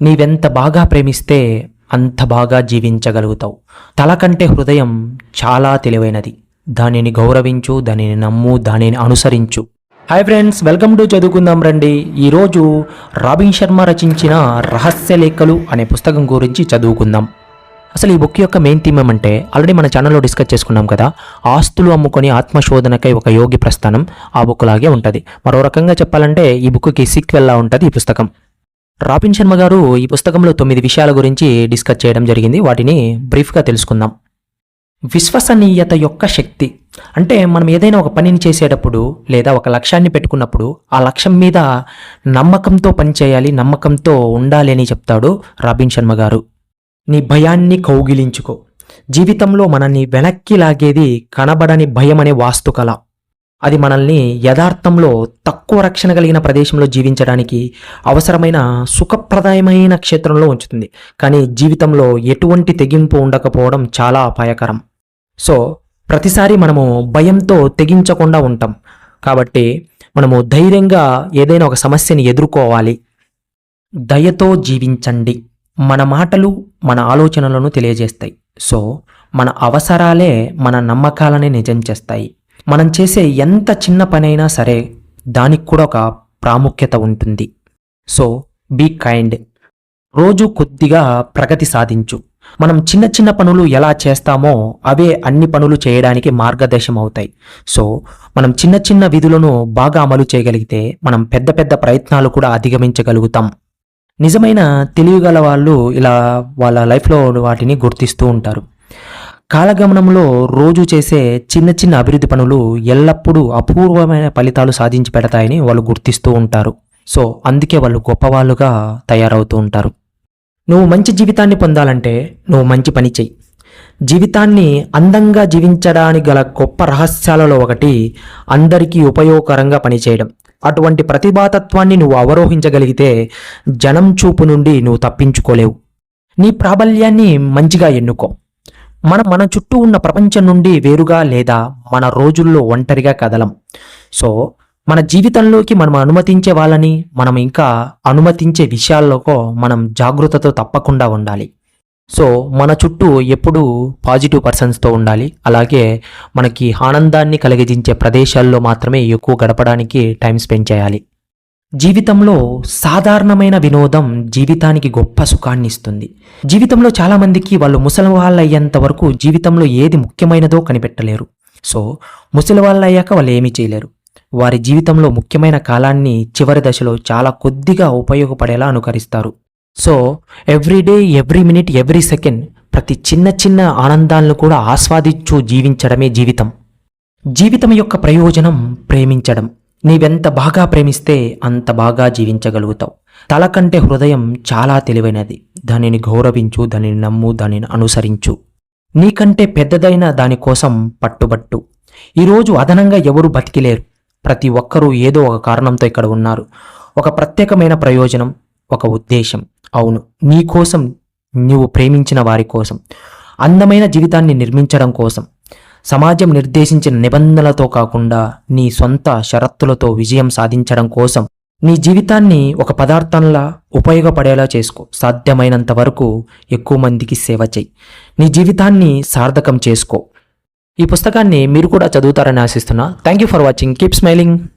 నీవెంత బాగా ప్రేమిస్తే అంత బాగా జీవించగలుగుతావు. తల కంటే హృదయం చాలా తెలివైనది. దానిని గౌరవించు దానిని నమ్ము దానిని అనుసరించు. హాయ్ ఫ్రెండ్స్ వెల్కమ్ టు చదువుకుందాం రండి. ఈరోజు రాబిన్ శర్మ రచించిన రహస్య లేఖలు అనే పుస్తకం గురించి చదువుకుందాం. అసలు ఈ బుక్ యొక్క మెయిన్ థీమ్ ఏమంటే ఆల్రెడీ మన ఛానల్లో డిస్కస్ చేసుకున్నాం కదా ఆస్తులు అమ్ముకొని ఆత్మశోధనకై ఒక యోగి ప్రస్థానం ఆ బుక్ లాగే ఉంటుంది. మరో రకంగా చెప్పాలంటే ఈ బుక్కి సిక్వెల్లా ఉంటుంది ఈ పుస్తకం. రాబిన్ శర్మ గారు ఈ పుస్తకంలో తొమ్మిది విషయాల గురించి డిస్కస్ చేయడం జరిగింది. వాటిని బ్రీఫ్గా తెలుసుకుందాం. విశ్వసనీయత యొక్క శక్తి. అంటే మనం ఏదైనా ఒక పనిని చేసేటప్పుడు లేదా ఒక లక్ష్యాన్ని పెట్టుకున్నప్పుడు ఆ లక్ష్యం మీద నమ్మకంతో పనిచేయాలి నమ్మకంతో ఉండాలి అని చెప్తాడు రాబిన్ శర్మ గారు. నీ భయాన్ని కౌగిలించుకో. జీవితంలో మనల్ని వెనక్కి లాగేది కనబడని భయం అనే వాస్తుకళ. అది మనల్ని యథార్థంలో తక్కువ రక్షణ కలిగిన ప్రదేశంలో జీవించడానికి అవసరమైన సుఖప్రదాయమైన క్షేత్రంలో ఉంచుతుంది. కానీ జీవితంలో ఎటువంటి తెగింపు ఉండకపోవడం చాలా అపాయకరం. సో ప్రతిసారి మనము భయంతో తెగించకుండా ఉంటాం. కాబట్టి మనము ధైర్యంగా ఏదైనా ఒక సమస్యని ఎదుర్కోవాలి. దయతో జీవించండి. మన మాటలు మన ఆలోచనలను తెలియజేస్తాయి. సో మన అవసరాలే మన నమ్మకాలని నిజం చేస్తాయి. మనం చేసే ఎంత చిన్న పనైనా సరే దానికి కూడా ఒక ప్రాముఖ్యత ఉంటుంది. సో బీ కైండ్ రోజు కొద్దిగా ప్రగతి సాధించు. మనం చిన్న చిన్న పనులు ఎలా చేస్తామో అవే అన్ని పనులు చేయడానికి మార్గదర్శం అవుతాయి. సో మనం చిన్న చిన్న విధులను బాగా అమలు చేయగలిగితే మనం పెద్ద పెద్ద ప్రయత్నాలు కూడా అధిగమించగలుగుతాం. నిజమైన తెలివిగల వాళ్ళు ఇలా వాళ్ళ లైఫ్లో వాటిని గుర్తిస్తూ ఉంటారు. కాలగమనంలో రోజు చేసే చిన్న చిన్న అభివృద్ధి పనులు ఎల్లప్పుడూ అపూర్వమైన ఫలితాలు సాధించి పెడతాయని వాళ్ళు గుర్తిస్తూ ఉంటారు. సో అందుకే వాళ్ళు గొప్పవాళ్ళుగా తయారవుతూ ఉంటారు. నువ్వు మంచి జీవితాన్ని పొందాలంటే నువ్వు మంచి పని చెయ్యి. జీవితాన్ని అందంగా జీవించడానికి గల గొప్ప రహస్యాలలో ఒకటి అందరికీ ఉపయోగకరంగా పనిచేయడం. అటువంటి ప్రతిభాతత్వాన్ని నువ్వు అవరోహించగలిగితే జనం చూపు నుండి నువ్వు తప్పించుకోలేవు. నీ ప్రాబల్యాన్ని మంచిగా ఎన్నుకో. మనం మన చుట్టూ ఉన్న ప్రపంచం నుండి వేరుగా లేదా మన రోజుల్లో ఒంటరిగా కదలం. సో మన జీవితంలోకి మనం అనుమతించే వాళ్ళని మనం ఇంకా అనుమతించే విషయాల్లో మనం జాగ్రత్తతో తప్పకుండా ఉండాలి. సో మన చుట్టూ ఎప్పుడూ పాజిటివ్ పర్సన్స్తో ఉండాలి. అలాగే మనకి ఆనందాన్ని కలిగించే ప్రదేశాల్లో మాత్రమే ఎక్కువ గడపడానికి టైం స్పెండ్ చేయాలి. జీవితంలో సాధారణమైన వినోదం జీవితానికి గొప్ప సుఖాన్ని ఇస్తుంది. జీవితంలో చాలామందికి వాళ్ళు ముసలి వాళ్ళు అయ్యేంత వరకు జీవితంలో ఏది ముఖ్యమైనదో కనిపెట్టలేరు. సో ముసలి వాళ్ళు అయ్యాక వాళ్ళు ఏమీ చేయలేరు. వారి జీవితంలో ముఖ్యమైన కాలాన్ని చివరి దశలో చాలా కొద్దిగా ఉపయోగపడేలా అనుకరిస్తారు. So every day every minute every second ప్రతి చిన్న చిన్న ఆనందాలను కూడా ఆస్వాదించు జీవించడమే జీవితం. జీవితం యొక్క ప్రయోజనం ప్రేమించడం. నీవెంత బాగా ప్రేమిస్తే అంత బాగా జీవించగలుగుతావు. తల కంటే హృదయం చాలా తెలివైనది. దానిని గౌరవించు దానిని నమ్ము దానిని అనుసరించు. నీకంటే పెద్దదైన దానికోసం పట్టుబట్టు. ఈరోజు అదనంగా ఎవరు బతికిలేరు. ప్రతి ఒక్కరూ ఏదో ఒక కారణంతో ఇక్కడ ఉన్నారు. ఒక ప్రత్యేకమైన ప్రయోజనం ఒక ఉద్దేశం. అవును నీ కోసం నువ్వు ప్రేమించిన వారి కోసం. అందమైన జీవితాన్ని నిర్మించడం కోసం. సమాజం నిర్దేశించిన నిబంధనలతో కాకుండా నీ సొంత షరత్తులతో విజయం సాధించడం కోసం నీ జీవితాన్ని ఒక పదార్థంలా ఉపయోగపడేలా చేసుకో. సాధ్యమైనంత వరకు ఎక్కువ మందికి సేవ చేయి నీ జీవితాన్ని సార్థకం చేసుకో. ఈ పుస్తకాన్ని మీరు కూడా చదువుతారని ఆశిస్తున్నా. Thank you for watching keep smiling